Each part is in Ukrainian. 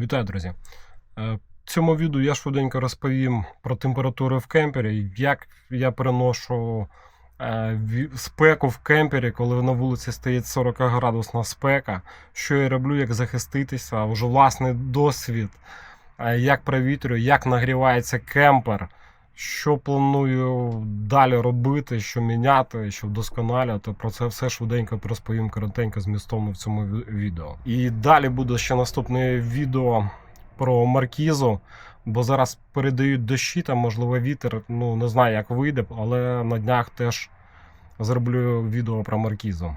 Вітаю, друзі! Е, В цьому відео я швиденько розповім про температури в кемпері, як я переношу е, спеку в кемпері, коли на вулиці стоїть 40 градусна спека, що я роблю, як захиститися, вже власний досвід, е, як провітрюю, як нагрівається кемпер, що планую далі робити, що міняти, що вдосконалювати. Про це все швиденько розповім коротенько змістовно в цьому відео. І далі буде ще наступне відео про маркізу, бо зараз передають дощі, там можливо вітер. Ну не знаю, як вийде, але на днях теж зроблю відео про маркізу.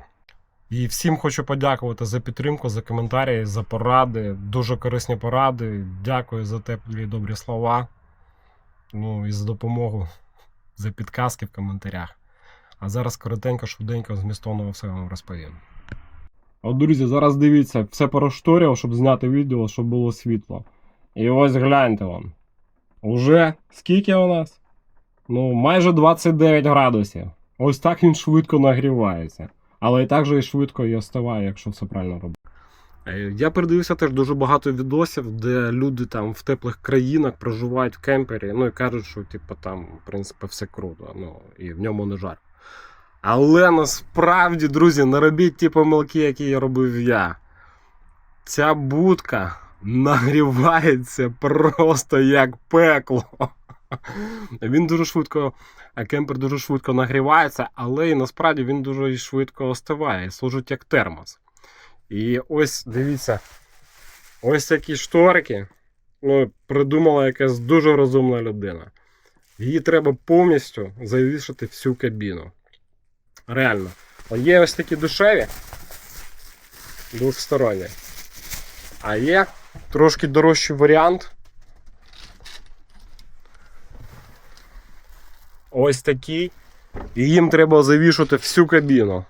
І всім хочу подякувати за підтримку, за коментарі, за поради. Дуже корисні поради. Дякую за теплі добрі слова. Ну і за допомогу, за підказки в коментарях. А зараз коротенько, швиденько, змістовно все вам розповім. От, друзі, зараз дивіться, все порозшторював, щоб зняти відео, щоб було світло. І ось гляньте вам. Уже скільки у нас? Ну, майже 29 градусів. Ось так він швидко нагрівається. Але і так же і швидко і остиває, якщо все правильно робити. Е, Я передивився теж дуже багато відосів, де люди там в теплих країнах проживають в кемпері, ну і кажуть, що типу, там, в принципі, все круто, ну і в ньому не жарко. Але насправді, друзі, не робіть ті помилки, які я робив я. Ця будка нагрівається просто як пекло. Він дуже швидко, кемпер дуже швидко нагрівається, але і насправді він дуже швидко остиває і служить як термос. І ось дивіться, ось такі шторки. Ну, придумала якась дуже розумна людина. Її треба повністю завішати всю кабіну. Реально. Є ось такі душеві, двохсторонні. А є трошки дорожчий варіант. Ось такий. І їм треба завішати всю кабіну.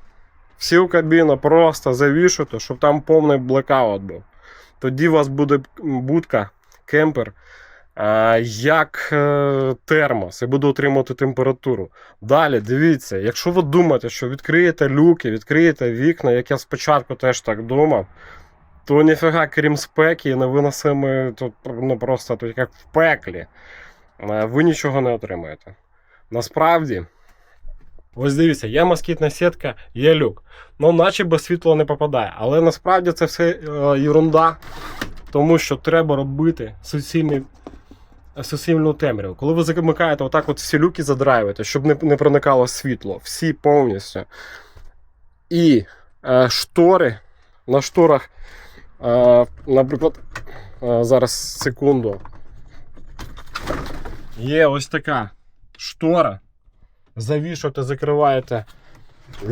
Всю кабіну просто завішати, щоб там повний блекаут був. Тоді у вас буде будка, кемпер, як е, термос і буде отримувати температуру. Далі, дивіться, якщо ви думаєте, що відкриєте люки, відкриєте вікна, як я спочатку теж так думав, то ніфіга, крім спеки і невиносимо тут ну, просто тут як в пеклі, е, ви нічого не отримаєте. Насправді. Ось дивіться, є москітна сітка, є люк. Ну, наче світло не попадає. Але насправді це все е, ерунда, тому що треба робити суцільний, суцільну темряву. Коли ви замикаєте отак от всі люки задраюєте, щоб не, не проникало світло, всі повністю. І е, штори на шторах, е, наприклад, е, зараз секунду. Є ось така штора завішуєте, закриваєте.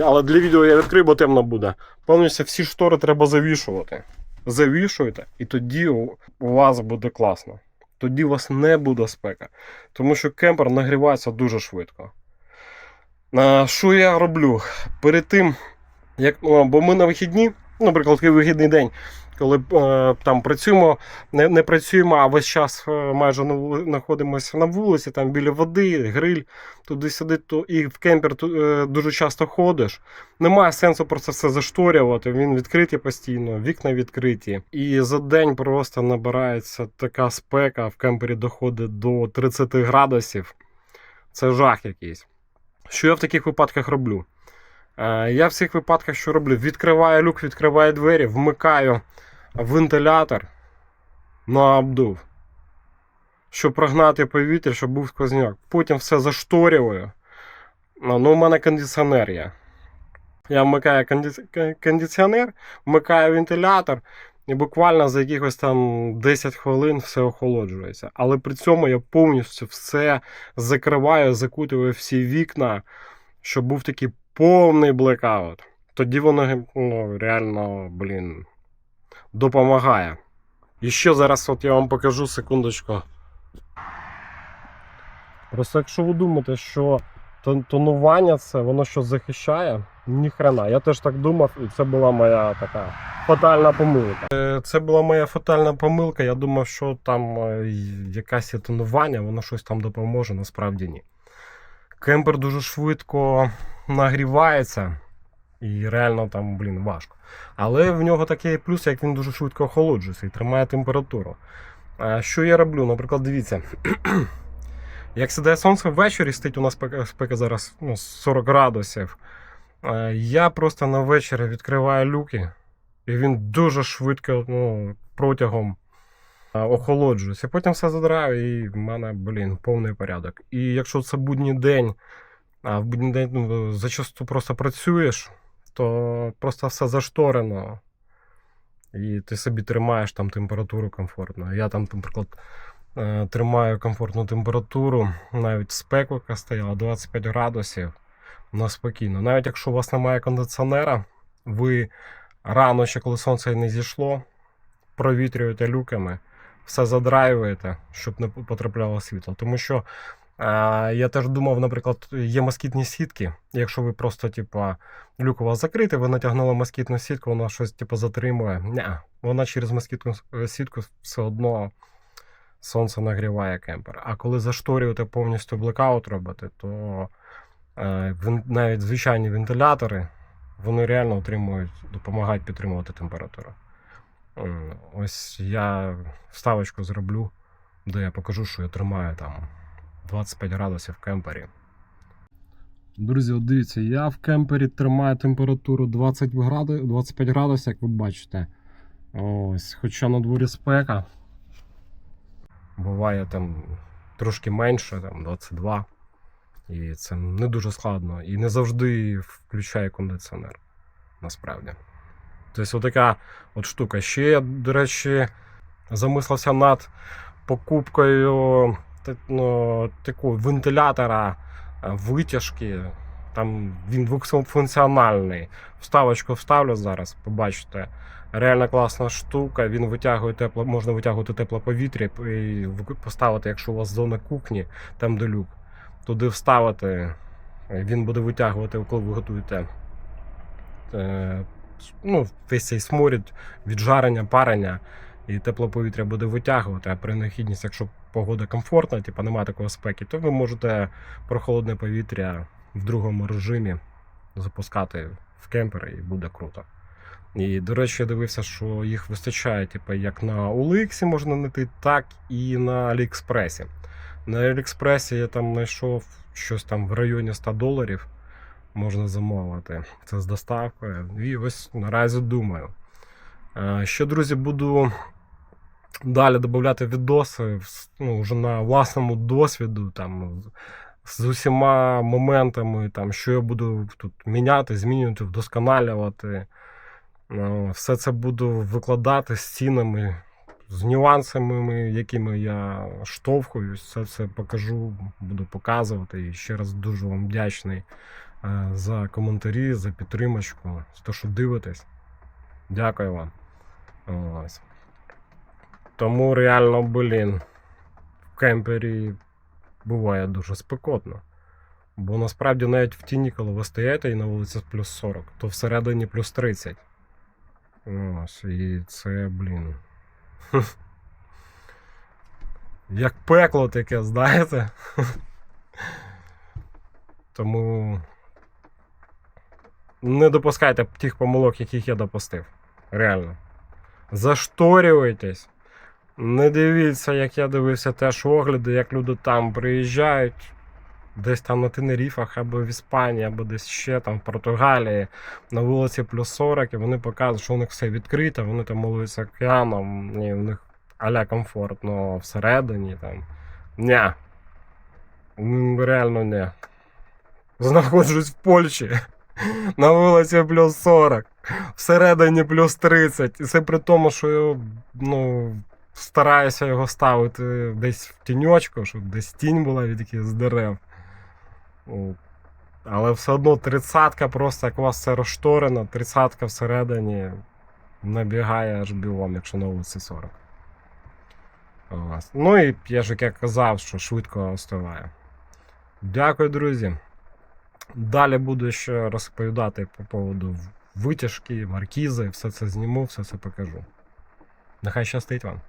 Але для відео я відкрию, бо темно буде. Повністю всі штори треба завішувати. Завішуєте, і тоді у вас буде класно. Тоді у вас не буде спека. Тому що кемпер нагрівається дуже швидко. А, що я роблю? Перед тим, як, ну, бо ми на вихідні, наприклад, вихідний день, коли е, там працюємо, не, не працюємо, а весь час е, майже знаходимося на вулиці, там біля води, гриль, туди-сюди, то і в кемпер е, дуже часто ходиш. Немає сенсу про це все зашторювати. Він відкритий постійно, вікна відкриті. І за день просто набирається така спека, в кемпері доходить до 30 градусів. Це жах якийсь. Що я в таких випадках роблю? Я в цих випадках що роблю? Відкриваю люк, відкриваю двері, вмикаю вентилятор на обдув, щоб прогнати повітря, щоб був сквозняк. Потім все зашторюю. Ну, у мене кондиціонер є. Я вмикаю конди- кондиціонер, вмикаю вентилятор, і буквально за якихось там 10 хвилин все охолоджується. Але при цьому я повністю все закриваю, закутую всі вікна, щоб був такий повний блекаут. Тоді воно ну, реально, блін, допомагає. І ще зараз от я вам покажу секундочку. Просто якщо ви думаєте, що тонування це воно що захищає, ніхрена. Я теж так думав, і це була моя така фатальна помилка. Е, Це була моя фатальна помилка. Я думав, що там е, якась є тонування, воно щось там допоможе, насправді ні. Кемпер дуже швидко нагрівається. І реально там, блін, важко. Але в нього такий плюс, як він дуже швидко охолоджується і тримає температуру. А що я роблю? Наприклад, дивіться. Як сідає сонце ввечері, стоїть у нас спека, зараз ну, 40 градусів. Я просто на вечір відкриваю люки, і він дуже швидко ну, протягом охолоджується. Потім все задраю, і в мене, блін, повний порядок. І якщо це будній день, а в будній день ну, зачасту просто працюєш, то просто все зашторено. І ти собі тримаєш там температуру комфортно. Я там, наприклад, е, тримаю комфортну температуру, навіть спеку, яка стояла 25 градусів, вона спокійно. Навіть якщо у вас немає кондиціонера, ви рано ще, коли сонце не зійшло, провітрюєте люками, все задраюєте, щоб не потрапляло світло. Тому що е, я теж думав, наприклад, є москітні сітки. Якщо ви просто, типа, люк у вас закритий, ви натягнули москітну сітку, вона щось типу, затримує. Ні, вона через москітну е, сітку все одно сонце нагріває кемпер. А коли зашторюєте повністю блекаут робите, то е, навіть звичайні вентилятори вони реально отримують, допомагають підтримувати температуру. Ось я вставочку зроблю, де я покажу, що я тримаю там 25 градусів в кемпері. Друзі, от дивіться, я в кемпері тримаю температуру 20 граду- 25 градусів, як ви бачите. Ось, хоча на дворі спека. Буває там трошки менше, там 22. І це не дуже складно. І не завжди включає кондиціонер. Насправді. Тобто, отака от штука. Ще я, до речі, замислився над покупкою такого вентилятора е, витяжки. Там він двохфункціональний. Вставочку вставлю зараз, побачите. Реально класна штука. Він витягує тепло, можна витягувати тепле повітря і поставити, якщо у вас зона кухні, там де люк, туди вставити. Він буде витягувати, коли ви готуєте. Е, ну, весь цей сморід від жарення, парення, і тепле повітря буде витягувати, а при необхідності, якщо погода комфортна, типу немає такого спеки, то ви можете прохолодне повітря в другому режимі запускати в кемпер і буде круто. І, до речі, я дивився, що їх вистачає, типу, як на OLX можна знайти, так і на Аліекспресі. На Аліекспресі я там знайшов щось там в районі 100 доларів. Можна замовити. Це з доставкою. І ось наразі думаю. Е, Ще, друзі, буду далі додати відоси ну, вже на власному досвіду, там, з усіма моментами, там, що я буду тут міняти, змінювати, вдосконалювати. Е, Все це буду викладати з цінами, з нюансами, якими я штовхуюсь. Все це покажу, буду показувати. І ще раз дуже вам вдячний е, за коментарі, за підтримочку, за те, що дивитесь. Дякую вам. Ось. Тому реально, блін, в кемпері буває дуже спекотно. Бо насправді навіть в тіні, коли ви стоїте і на вулиці плюс 40, то всередині плюс 30. Ось, і це, блін. Як пекло таке, знаєте? Тому не допускайте тих помилок, яких я допустив. Реально. Зашторюйтесь. Не дивіться, як я дивився теж огляди, як люди там приїжджають. Десь там на Тенеріфах, або в Іспанії, або десь ще там в Португалії, на вулиці плюс 40, і вони показують, що у них все відкрите, вони там милуються океаном, і у них аля комфортно всередині там. Ня. Реально не. Знаходжусь в Польщі. На вулиці плюс 40, всередині плюс 30. І це при тому, що ну, стараюся його ставити десь в тіньочку, щоб десь тінь була від якихось дерев. Але все одно тридцятка просто як у вас все розшторено, тридцятка всередині набігає аж білом, якщо на вулиці 40. Ось. Ну і я ж як я казав, що швидко остиває. Дякую, друзі. Далі буду ще розповідати по поводу витяжки, маркізи, все це зніму, все це покажу. Нехай щастить вам.